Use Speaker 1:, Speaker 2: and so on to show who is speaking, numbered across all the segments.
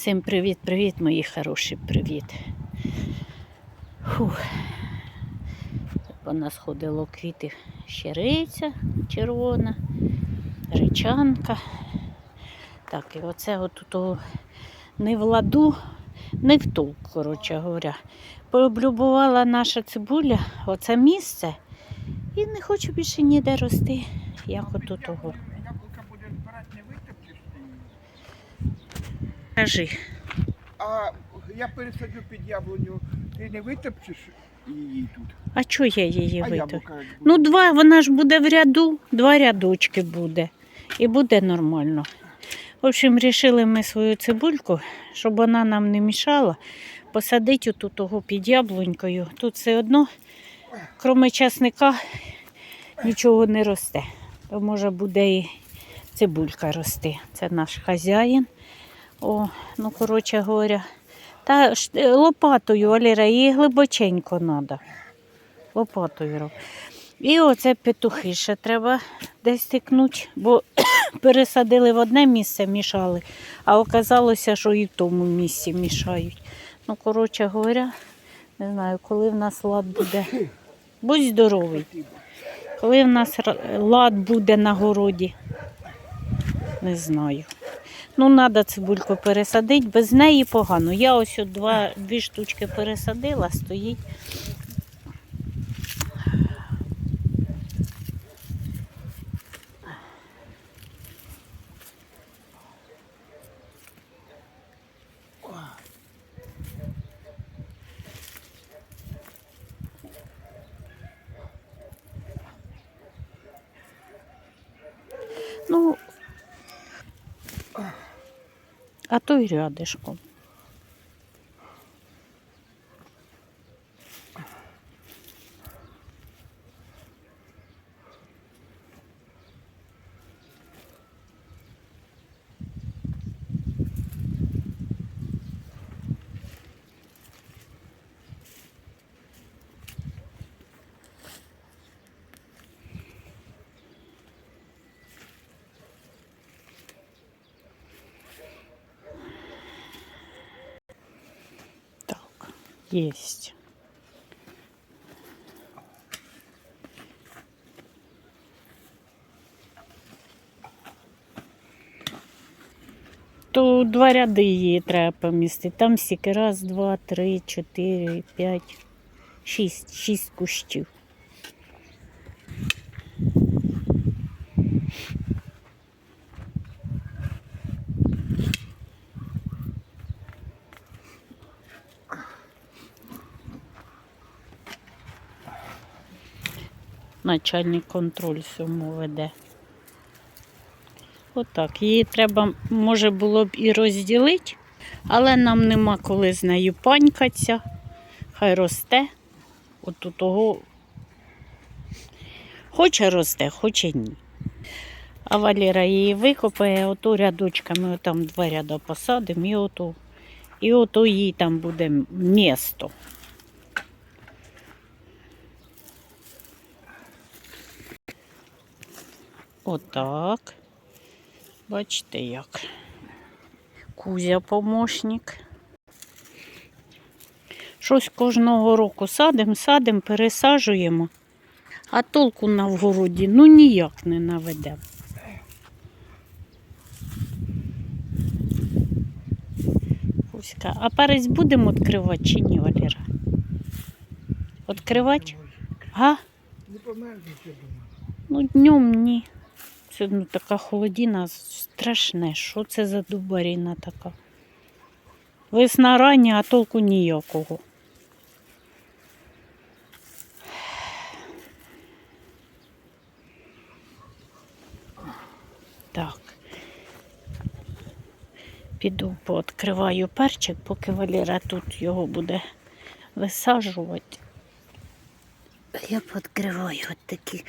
Speaker 1: Всім привіт-привіт, мої хороші, привіт. Фух. Вона сходило квіти щириця червона, речанка. Так, і оце от того не в ладу, не в толк, коротше говоря. Пооблюбувала наша цибуля оце місце і не хочу більше ніде рости, як от у того.
Speaker 2: Яблука будеш збирати, не витопчеш ти її.
Speaker 1: Кажи.
Speaker 2: А я пересаджу під яблуню, ти не витопчеш її тут.
Speaker 1: А чого я її
Speaker 2: як
Speaker 1: Ну, два, вона ж буде в ряду, два рядочки буде. І буде нормально. В общем, вирішили ми свою цибульку, щоб вона нам не мішала, посадити отут того під яблунькою. Тут все одно, крім часника, нічого не росте. То може буде і цибулька рости. Це наш хазяїн. О, ну, коротше говоря. Та е, лопатою, Валера, її глибоченько треба. Лопатою. І оце петухи ще треба десь тикнути, бо пересадили в одне місце, мішали, а оказалося, що і в тому місці мішають. Ну, коротше говоря, не знаю, коли в нас лад буде. Будь здоровий. Коли в нас лад буде на городі, не знаю. Ну, треба цибульку пересадити, без неї погано. Я ось от два, дві штучки пересадила, стоїть. Ну, а то й рядишком. Есть. То два ряди її треба помістити. Там стільки раз, два, три, чотири, п'ять, шість, шість кущів. Начальник контроль всьому веде. Отак. Її треба, може було б і розділити, але нам нема коли з нею панькатися. Хай росте. От у того хоче росте, хоче ні. А Валера її викопає, ото рядочками, там два ряда посадимо, і ото, і ото їй там буде місто. Отак. Бачите як. Кузя помощник. Щось кожного року садимо, садимо, пересаджуємо, а толку на вгороді ну ніяк не наведемо. Кузька, а перець будемо відкривати чи ні, Валера? Відкривати? Га?
Speaker 2: Не померзнеш, я думаю.
Speaker 1: Ну, днем ні. Сьогодні така холодина страшне. Що це за дубаріна така? Весна рання, а толку ніякого. Так. Піду пооткриваю перчик, поки Валера тут його буде висаджувати. Я пооткриваю от такі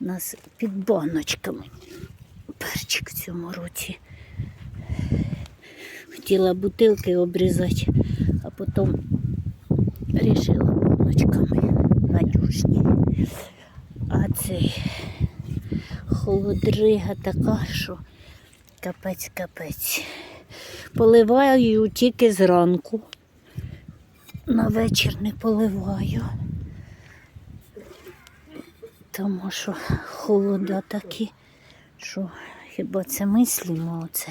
Speaker 1: у нас під баночками. Перчик в цьому році. Хотіла бутилки обрізати, а потім вирішила баночками надюжні. А цей холодрига така, що капець-капець. Поливаю тільки зранку. На вечір не поливаю. Тому що холода такі, що хіба це мислимо оце.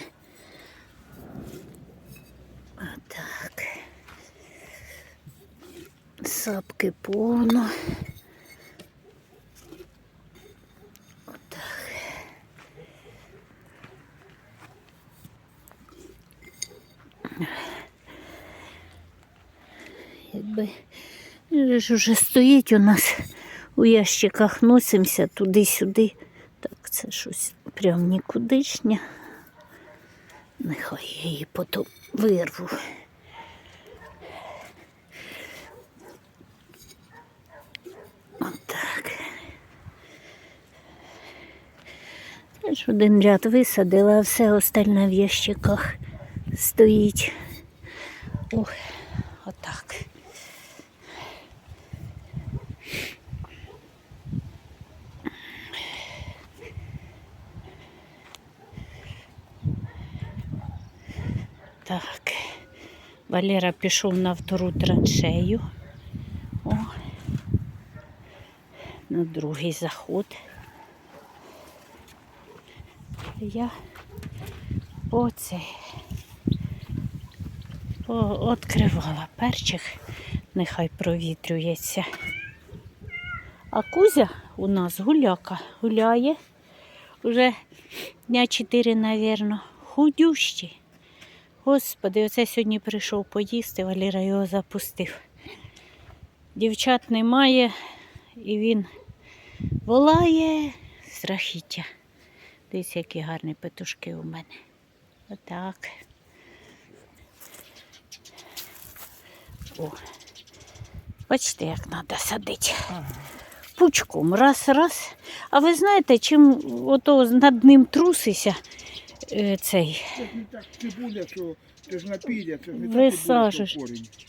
Speaker 1: Отак. Сапки повно. Якби ж вже стоїть у нас у ящиках, носимося туди-сюди. Так, це щось прям нікудишнє. Нехай я її потім вирву. Отак. Я ж один ряд висадила, а все остальне в ящиках стоїть. Ох, отак. Так. Валера пішов на втору траншею. О. На другий заход. Я оце відкривала перчик, нехай провітрюється. А Кузя у нас гуляка гуляє. Уже дня чотири, мабуть, худющий. Господи, оце сьогодні прийшов поїсти, Валера його запустив. Дівчат немає, і він волає страхіття. Дивіться, які гарні петушки у мене. Отак. О. Бачите, як треба садити. Пучком, раз, раз. А ви знаєте, чим ото над ним трусися цей.
Speaker 2: Це.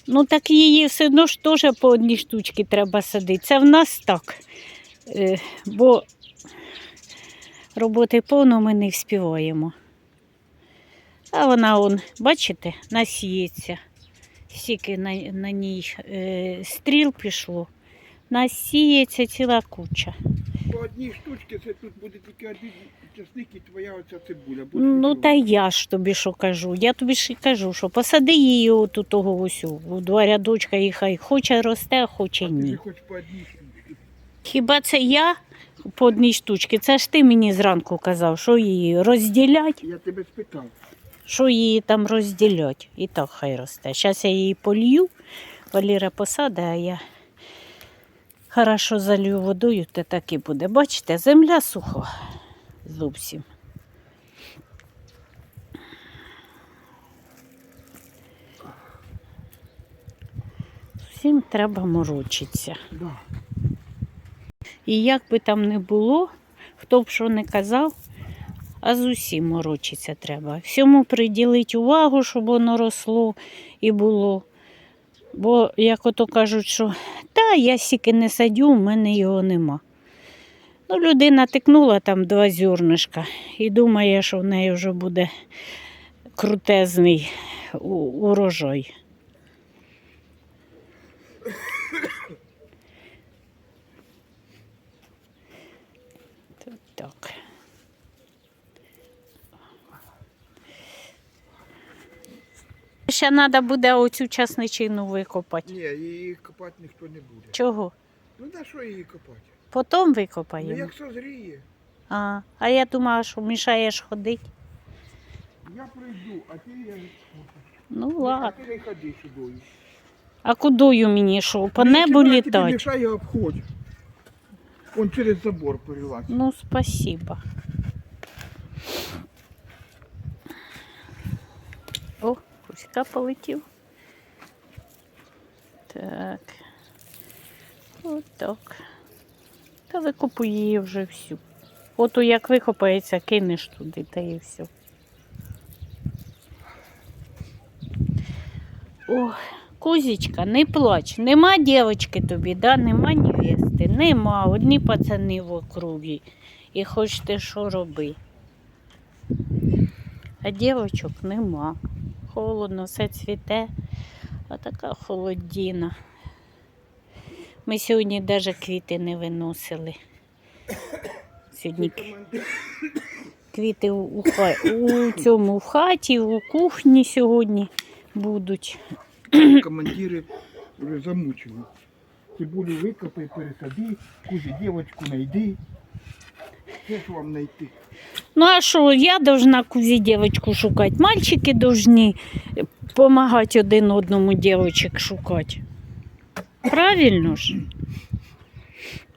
Speaker 1: Ну так її все одно ж теж по одній штучці треба садити. Це в нас так. Е, бо роботи повно ми не вспіваємо. А вона, он, бачите, насіється. Стільки на, на ній е, стріл пішло. Насіється ціла куча.
Speaker 2: По одній штучці це тут буде тільки один часник і твоя оця цибуля. Буде
Speaker 1: Ну та я ж тобі що кажу. Я тобі ж і кажу, що посади її от у того ось у два рядочка і хай хоче росте, а хоче ні.
Speaker 2: хоч по одній штучці.
Speaker 1: Хіба це я по одній штучці? Це ж ти мені зранку казав, що її розділять,
Speaker 2: Я тебе спитав.
Speaker 1: що її там розділять. І так хай росте. Зараз я її полью, Валіра посаде, а я хорошо залью водою, то так і буде. Бачите, земля суха зовсім. Всім треба морочитися.
Speaker 2: Да.
Speaker 1: І як би там не було, хто б що не казав, а з усім морочиться треба. Всьому приділити увагу, щоб воно росло і було. Бо, як ото кажуть, що та я сіки не садю, у мене його нема. Ну, людина тикнула там два зернишка і думає, що в неї вже буде крутезний урожай. Тут так. Ще треба буде оцю часничину викопати.
Speaker 2: Ні, її копати ніхто не буде.
Speaker 1: Чого?
Speaker 2: Ну на що її копати?
Speaker 1: Потім
Speaker 2: Ну
Speaker 1: викопаємо.
Speaker 2: як созріє,
Speaker 1: А, а я думала, що мішаєш ходити.
Speaker 2: я прийду, а ти я.
Speaker 1: Ну
Speaker 2: А
Speaker 1: ладно.
Speaker 2: ти не ходи сюди.
Speaker 1: А кудою мені що? По
Speaker 2: Ну,
Speaker 1: небу літати?
Speaker 2: мішає, обходь. Он через забор перелазь.
Speaker 1: Ну, спасибо. О, полетів. Так. От так. Та викопуй її вже всю. Ото як викопається, кинеш туди, та і все. О, Кузічка, не плач. Нема дівчинки тобі, да? нема невести. Нема. Одні пацани в округі. І хоч ти що роби. А дівчинок нема. Холодно, все цвіте, а така холодіна. Ми сьогодні навіть квіти не виносили. Сьогодні квіти у, ха- у цьому в хаті, у кухні сьогодні будуть.
Speaker 2: Командири вже замучили. Цибулю викопай, пересади, кузі дівочку знайди. Ж вам знайти?
Speaker 1: Ну а що, я должна кузі дівчинку шукати. Мальчики должны допомагати один одному дівчинок шукати. Правильно ж?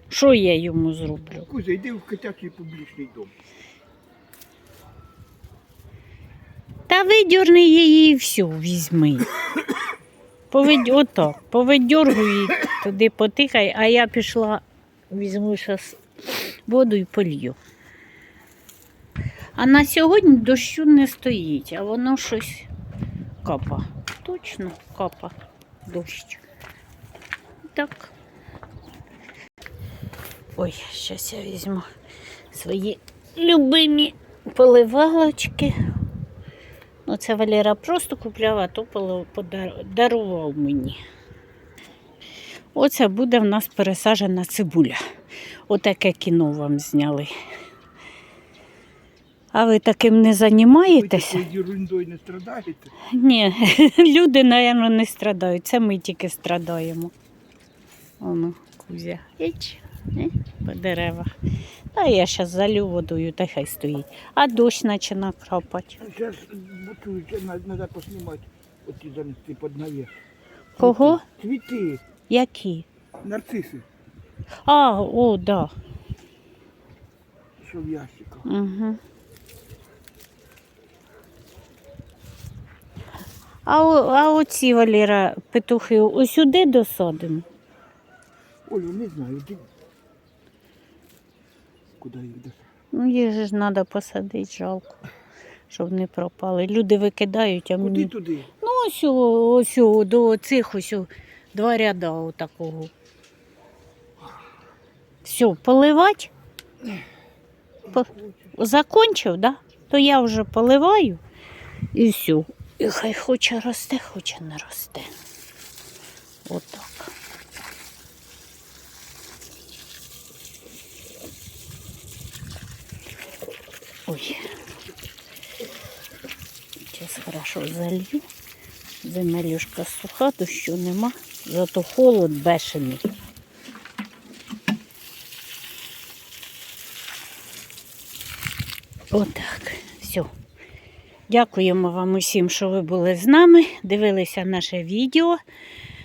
Speaker 1: Що я йому зроблю?
Speaker 2: Кузя, йди в котячий публічний дом.
Speaker 1: Та видерни її і все, візьми. Повидь, отак, повидергуй туди потихай, а я пішла, візьму зараз воду і полью. А на сьогодні дощу не стоїть, а воно щось капа. Точно капа дощ. Так. Ой, зараз я візьму свої любимі поливалочки. Ну, це Валера просто купляв, а то поло- подар- дарував мені. Оце буде в нас пересаджена цибуля. Отаке кіно вам зняли. А ви таким не займаєтеся?
Speaker 2: такою ерундою не страдаєте?
Speaker 1: Ні, люди, мабуть, не страдають. Це ми тільки страдаємо. Оно, кузя. Іч, по деревах. Та я зараз залю водою, та хай стоїть. А дощ почне крапати.
Speaker 2: Зараз треба поснімати, оті занести під навіс.
Speaker 1: Кого?
Speaker 2: Цвіти,
Speaker 1: Які?
Speaker 2: нарциси,
Speaker 1: А, о, да.
Speaker 2: що в ящиках.
Speaker 1: Угу. А, о- а оці, Валера, петухи, ось сюди досадимо.
Speaker 2: Олю, не знаю, де. Куди їх дати?
Speaker 1: Ну, їх же ж треба посадити, жалко, щоб не пропали. Люди викидають, а
Speaker 2: Куди
Speaker 1: мені.
Speaker 2: туди?
Speaker 1: Ну, ось, о- ось о, до цих ось о, два ряда отакого. Все, поливати? Закончив, да? То я вже поливаю і все. І хай хоче росте, хоче не росте. Отак. Ой. Сейчас хорошо залью. Земелюшка суха, дощу нема, зато холод бешений. Отак. Все. Дякуємо вам усім, що ви були з нами, дивилися наше відео.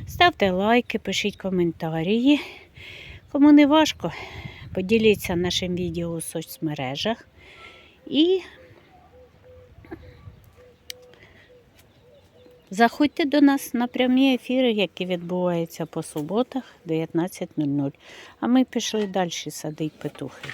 Speaker 1: Ставте лайки, пишіть коментарі. Кому не важко, поділіться нашим відео у соцмережах. І заходьте до нас на прямі ефіри, які відбуваються по суботах 19.00. А ми пішли далі садити петухи.